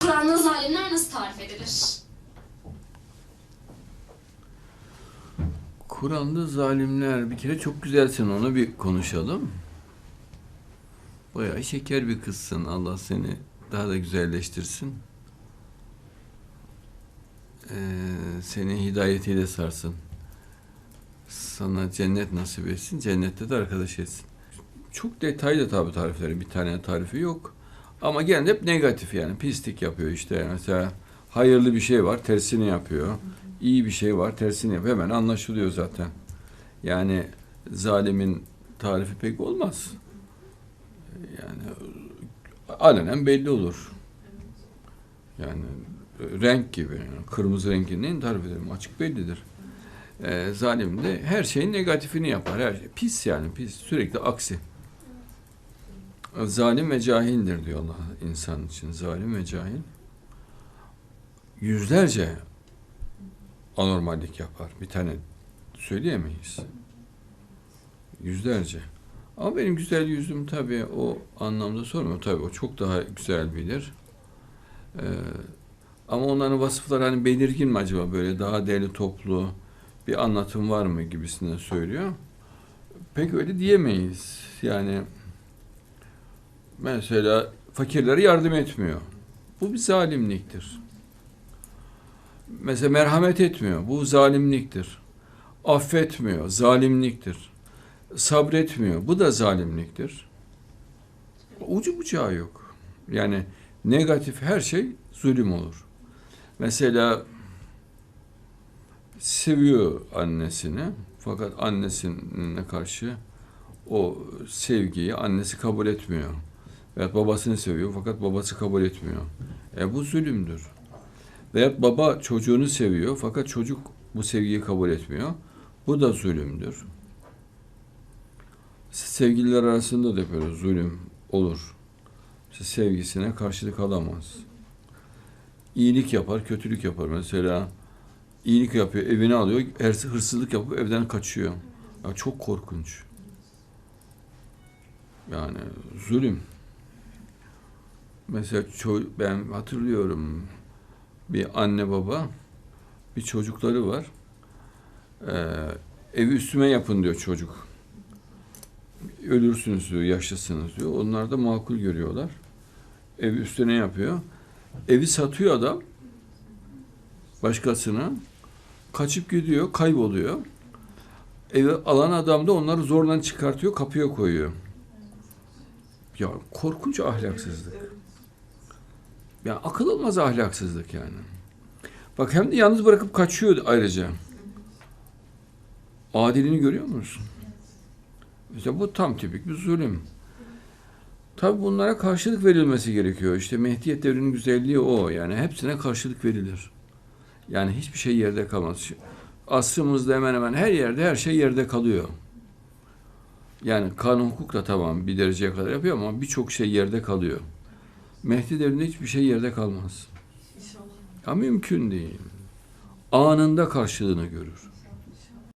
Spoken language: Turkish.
Kur'an'da zalimler nasıl tarif edilir? Kur'an'da zalimler bir kere çok güzelsin onu bir konuşalım. Bayağı şeker bir kızsın. Allah seni daha da güzelleştirsin. Ee, seni hidayetiyle sarsın. Sana cennet nasip etsin. Cennette de arkadaş etsin. Çok detaylı tabi tarifleri. Bir tane tarifi yok. Ama genelde hep negatif yani. Pislik yapıyor işte. Mesela hayırlı bir şey var tersini yapıyor. İyi bir şey var tersini yapıyor. Hemen anlaşılıyor zaten. Yani zalimin tarifi pek olmaz. Yani alenen belli olur. Yani renk gibi. Yani kırmızı rengin neyin tarif ederim? Açık bellidir. Ee, zalim de her şeyin negatifini yapar. Her şey. Pis yani pis. Sürekli aksi. Zalim ve cahildir diyor Allah insan için. Zalim ve cahil. Yüzlerce anormallik yapar. Bir tane söyleyemeyiz. Yüzlerce. Ama benim güzel yüzüm tabii o anlamda sormuyor. Tabii o çok daha güzel bilir. Ee, ama onların vasıfları hani belirgin mi acaba böyle daha değerli toplu bir anlatım var mı gibisinden söylüyor. Pek öyle diyemeyiz. Yani mesela fakirlere yardım etmiyor. Bu bir zalimliktir. Mesela merhamet etmiyor. Bu zalimliktir. Affetmiyor. Zalimliktir. Sabretmiyor. Bu da zalimliktir. Ucu bucağı yok. Yani negatif her şey zulüm olur. Mesela seviyor annesini fakat annesine karşı o sevgiyi annesi kabul etmiyor. Veya babasını seviyor fakat babası kabul etmiyor. E bu zulümdür. Veya baba çocuğunu seviyor fakat çocuk bu sevgiyi kabul etmiyor. Bu da zulümdür. Sevgililer arasında da böyle zulüm olur. Sevgisine karşılık alamaz. İyilik yapar, kötülük yapar. Mesela iyilik yapıyor, evini alıyor, hırs- hırsızlık yapıp evden kaçıyor. Ya çok korkunç. Yani zulüm. Mesela ço- ben hatırlıyorum bir anne baba bir çocukları var. Ee, evi üstüme yapın diyor çocuk. Ölürsünüz diyor, yaşlısınız diyor. Onlar da makul görüyorlar. Evi üstüne yapıyor. Evi satıyor adam başkasına. Kaçıp gidiyor, kayboluyor. Evi alan adam da onları zorla çıkartıyor, kapıya koyuyor. Ya korkunç ahlaksızlık. Ya akıl olmaz ahlaksızlık yani. Bak hem de yalnız bırakıp kaçıyor ayrıca. Adilini görüyor musun? İşte bu tam tipik bir zulüm. Tabi bunlara karşılık verilmesi gerekiyor. İşte Mehdiyet devrinin güzelliği o. Yani hepsine karşılık verilir. Yani hiçbir şey yerde kalmaz. Asrımızda hemen hemen her yerde her şey yerde kalıyor. Yani kanun hukuk da tamam bir dereceye kadar yapıyor ama birçok şey yerde kalıyor. Mehdi devrinde hiçbir şey yerde kalmaz. Ya mümkün değil. Anında karşılığını görür.